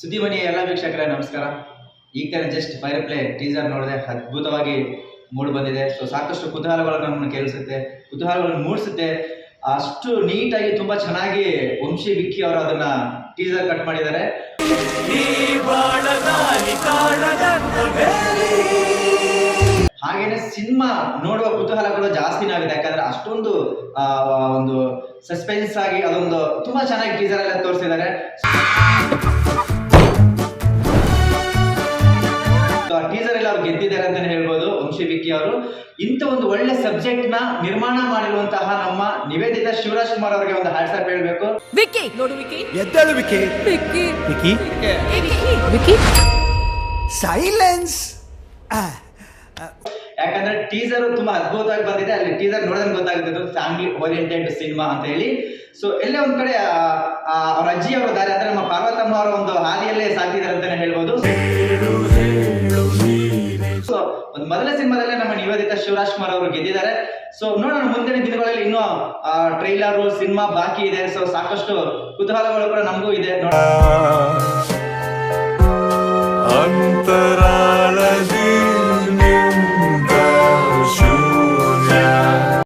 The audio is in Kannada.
ಸುದ್ದಿಮಣಿ ಎಲ್ಲ ವೀಕ್ಷಕರೇ, ನಮಸ್ಕಾರ. ಈಗ ತಾನೇ ಜಸ್ಟ್ ಫೈರ್ ಪ್ಲೇ ಟೀಸರ್ ನೋಡಿದೆ ಅದ್ಭುತವಾಗಿ ಮೂಡ್ ಬಂದಿದೆ. ಸೊ ಸಾಕಷ್ಟು ಕುತೂಹಲಗಳನ್ನು ನಮ್ಮನ್ನು ಕೇಳಿಸುತ್ತೆ. ಕುತೂಹಲಗಳನ್ನು ಮೂಡಿಸುತ್ತೆ. ಅಷ್ಟು ನೀಟಾಗಿ ತುಂಬಾ ಚೆನ್ನಾಗಿ ವಂಶಿ ವಿಕ್ಕಿ ಅವರು ಅದನ್ನ ಟೀಸರ್ ಕಟ್ ಮಾಡಿದ್ದಾರೆ. ಹಾಗೇನೆ ಸಿನಿಮಾ ನೋಡುವ ಕುತೂಹಲಗಳು ಜಾಸ್ತಿ ಆಗಿದೆ. ಯಾಕಂದ್ರೆ ಅಷ್ಟೊಂದು ಒಂದು ಸಸ್ಪೆನ್ಸ್ ಆಗಿ ಅದೊಂದು ತುಂಬಾ ಚೆನ್ನಾಗಿ ಟೀಸರ್ ಎಲ್ಲ ತೋರಿಸಿದ್ದಾರೆ. ಗೆದ್ದಿದ್ದಾರೆ ಅಂತಾನೆ ಹೇಳ್ಬೋದು ವಂಶಿ ವಿಕ್ಕಿ ಅವರು. ಇಂಥ ಒಂದು ಒಳ್ಳೆ ಸಬ್ಜೆಕ್ಟ್ನ ನಿರ್ಮಾಣ ಮಾಡಿರುವಂತಹ ನಮ್ಮ ನಿವೇದಿತ ಶಿವರಾಜ್ ಕುಮಾರ್ ಅವರಿಗೆ ಒಂದು ಹ್ಯಾಟ್ಸಪ್ ಹೇಳ್ಬೇಕು. ವಿಕ್ಕಿ ನೋಡು ವಿಕ್ಕಿ. ಎದ್ದಳು ವಿಕಿ ವಿಕ್ಕಿ. ವಿಕಿ ಏ, ವಿಕ್ಕಿ. ವಿಕ್ಕಿ. ಸೈಲೆನ್ಸ್ ಯಾಕಂದ್ರೆ ಟೀಸರ್ ತುಂಬಾ ಅದ್ಭುತವಾಗಿ ಬಂದಿದೆ. ಅಲ್ಲಿ ಟೀಸರ್ ನೋಡಿದ್ರೆ ಗೊತ್ತಾಗುತ್ತೆ ಅದು ಫ್ಯಾಮಿಲಿ ಓರಿಯೆಂಟೆಡ್ ಸಿನಿಮಾ ಅಂತ ಹೇಳಿ. ಸೊ ಎಲ್ಲೇ ಒಂದ್ ಕಡೆ ಅವ್ರ ಅಜ್ಜಿ ಅವರ ದಾರಿ ಅಂದ್ರೆ ನಮ್ಮ ಪಾರ್ವತಮ್ಮ ಅವರ ಒಂದು ಹಾದಿಯಲ್ಲೇ ಸಾಕಿದ್ದಾರೆ ಅಂತಾನೆ ಹೇಳ್ಬೋದು. ಸಿನಿಮಾದಲ್ಲೇ ನಮ್ಮ ನಿವೇದಿತ ಶಿವರಾಜ್ ಕುಮಾರ್ ಅವರು ಗೆದ್ದಿದ್ದಾರೆ. ಸೊ ನೋಡೋಣ, ಮುಂದಿನ ದಿನಗಳಲ್ಲಿ ಇನ್ನೂ ಟ್ರೈಲರ್ ಸಿನಿಮಾ ಬಾಕಿ ಇದೆ. ಸೊ ಸಾಕಷ್ಟು ಕುತೂಹಲಗಳು ಕೂಡ ನಮಗೂ ಇದೆ. ನೋಡೋಣ.